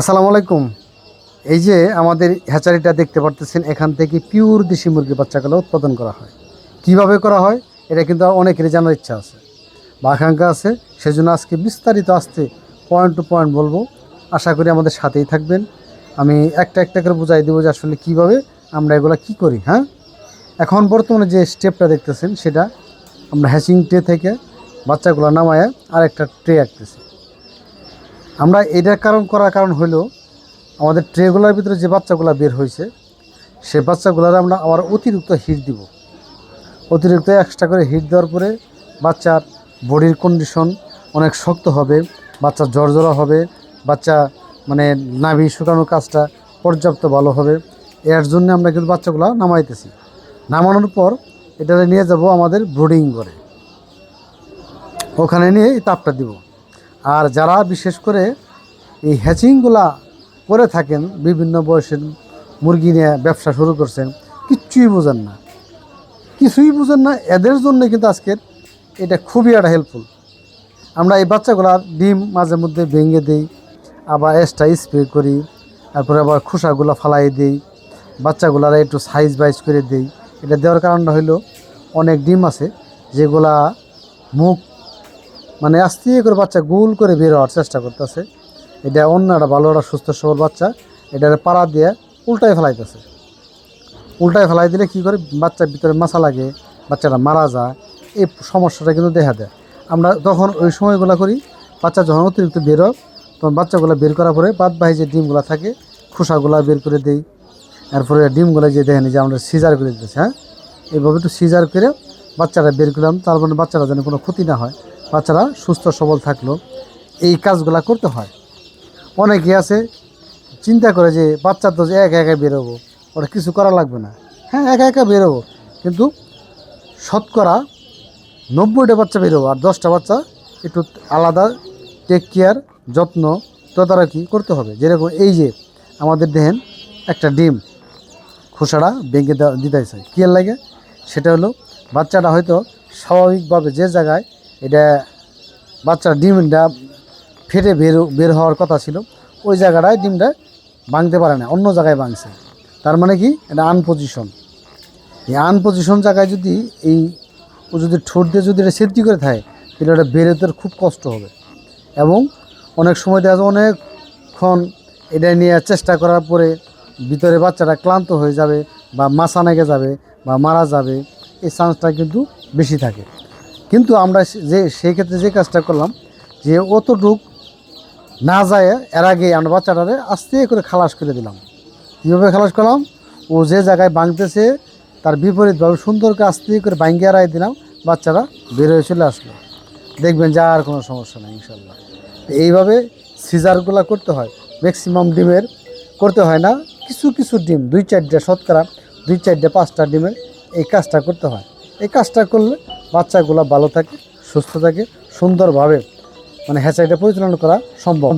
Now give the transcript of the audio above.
আসসালামু আলাইকুম। এই যে আমাদের হ্যাচারিটা দেখতে পারতেছেন, এখান থেকে পিওর দেশি মুরগির বাচ্চাগুলো উৎপাদন করা হয়। কীভাবে করা হয়? এটা কিন্তু অনেকেরই জানার ইচ্ছা আছে। বা আকাঙ্ক্ষা আছে। সেজন্য আজকে বিস্তারিত আসতে পয়েন্ট টু পয়েন্ট বলব। আশা করি আমাদের সাথেই থাকবেন। আমি একটা একটা করে বুঝাই দেবো যে আসলে কীভাবে আমরা এগুলো কি করি হ্যাঁ? এখন বর্তমানে যে স্টেপটা দেখতেছেন, সেটা আমরা হ্যাচিং ট্রে থেকে বাচ্চাগুলো নামায় আরেকটা ট্রে আঁকতেছি। আমরা এটার কারণ করার কারণ হলো আমাদের ট্রেগুলার ভিতরে যে বাচ্চাগুলো বের হয়েছে, সে বাচ্চাগুলোর আমরা আবার অতিরিক্ত হিট দিব। অতিরিক্ত এক্সট্রা করে হিট দেওয়ার পরে বাচ্চার বডির কন্ডিশন অনেক শক্ত হবে, বাচ্চা জর্জরা হবে, বাচ্চা মানে নাভি শুকানোর কাজটা পর্যাপ্ত ভালো হবে। এর জন্য আমরা কিন্তু বাচ্চাগুলো নামাইতেছি। নামানোর পর এটা নিয়ে যাব আমাদের ব্রুডিং করে। ওখানে নিয়ে তাপটা দিব। আর যারা বিশেষ করে এই হ্যাচিংগুলা করে থাকেন, বিভিন্ন বয়সের মুরগি নিয়ে ব্যবসা শুরু করছেন, কিচ্ছুই বোঝেন না। কিছুই বুঝেন না, এদের জন্য কিন্তু আজকের এটা খুবই একটা হেল্পফুল আমরা এই বাচ্চাগুলার ডিম মাঝে মধ্যে ভেঙে দিই, আবার এক্সট্রা স্প্রে করি, তারপরে আবার খোসাগুলো ফালাই দিই, বাচ্চাগুলার একটু সাইজ বাইজ করে দিই। এটা দেওয়ার কারণটা হলো অনেক ডিম আছে যেগুলা মুখ মানে আস্তে করে বাচ্চা গোল করে বের হওয়ার চেষ্টা করতেছে। এটা অন্য একটা ভালো একটা সুস্থ, সবল বাচ্চা। এটার পাড়া দিয়ে উল্টায় ফেলাইতেছে। উল্টায় ফেলাই দিলে কি করে? বাচ্চার ভিতরে মাছা লাগে, বাচ্চাটা মারা যায়। এই সমস্যাটা কিন্তু দেখা দেয়। আমরা তখন ওই সময়গুলো করি, বাচ্চা যখন অতিরিক্ত বেরো তখন বাচ্চাগুলো বের করার পরে বাদ বাহি যে ডিমগুলো থাকে, খোসাগুলো বের করে দেই। এরপরে ডিমগুলো যে দেখেন যে আমরা সিজার করে দিতেছি হ্যাঁ? এইভাবে একটু সিজার করে বাচ্চারা বের করলাম, তার মানে বাচ্চারা যেন কোনো ক্ষতি না হয়। বাচ্চারা সুস্থ, সবল থাকল। এই কাজগুলা করতে হয়। অনেকে আছে, চিন্তা করে যে বাচ্চা তো একা একা বেরোবো। ওরা কিছু করা লাগবে না। হ্যাঁ একা একা বেরোবো। কিন্তু শতকরা নব্বইটা বাচ্চা বেরোবো আর দশটা বাচ্চা একটু আলাদা টেক কেয়ার যত্ন, তদারকি করতে হবে। যেরকম এই যে আমাদের দেখেন একটা ডিম খোসাটা ভেঙে দেওয়া দিতেছে কী লাগে? সেটা হলো বাচ্চাটা হয়তো স্বাভাবিকভাবে যে জায়গায় এটা বাচ্চার ডিমটা ফেটে বের বের হওয়ার কথা ছিল। ওই জায়গাটায় ডিমটা ভাঙতে পারে না, অন্য জায়গায় ভাঙছে। তার মানে কি? এটা আনপজিশন এই আনপজিশন জায়গায় যদি এই ও যদি ঠোঁট দিয়ে যদি এটা সেফটি করে থাকে, তাহলে ওটা বেরোতে খুব কষ্ট হবে। এবং অনেক সময় দেখা যায় অনেকক্ষণ এটা নিয়ে চেষ্টা করার পরে ভিতরে বাচ্চাটা ক্লান্ত হয়ে যাবে বা মাথা নেগে যাবে বা মারা যাবে, এই চান্সটা কিন্তু বেশি থাকে। কিন্তু আমরা যে, সেই ক্ষেত্রে যে কাজটা করলাম, যে অতটুক না যায় এর আগে আমরা বাচ্চাটারে আস্তে করে খালাস করে দিলাম। কীভাবে খালাস করলাম? ও যে জায়গায় ভাঙতেছে তার বিপরীতভাবে সুন্দর করে আস্তে করে ভাঙ্গিয়ে আড়াই দিলাম বাচ্চারা বের হয়ে চলে আসলো। দেখবেন যে আর কোনো সমস্যা নেই, ইনশাল্লাহ। এইভাবে সিজারগুলো করতে হয়। ম্যাক্সিমাম ডিমের করতে হয় না। কিছু কিছু ডিম, দুই চারটে শতকরা, দুই চারটে, পাঁচটা ডিমের এই কাজটা করতে হয়। এই কাজটা করলে বাচ্চাগুলো ভালো থাকে সুস্থ থাকে সুন্দরভাবে মানে হ্যাচারিটা পরিচালনা করা সম্ভব।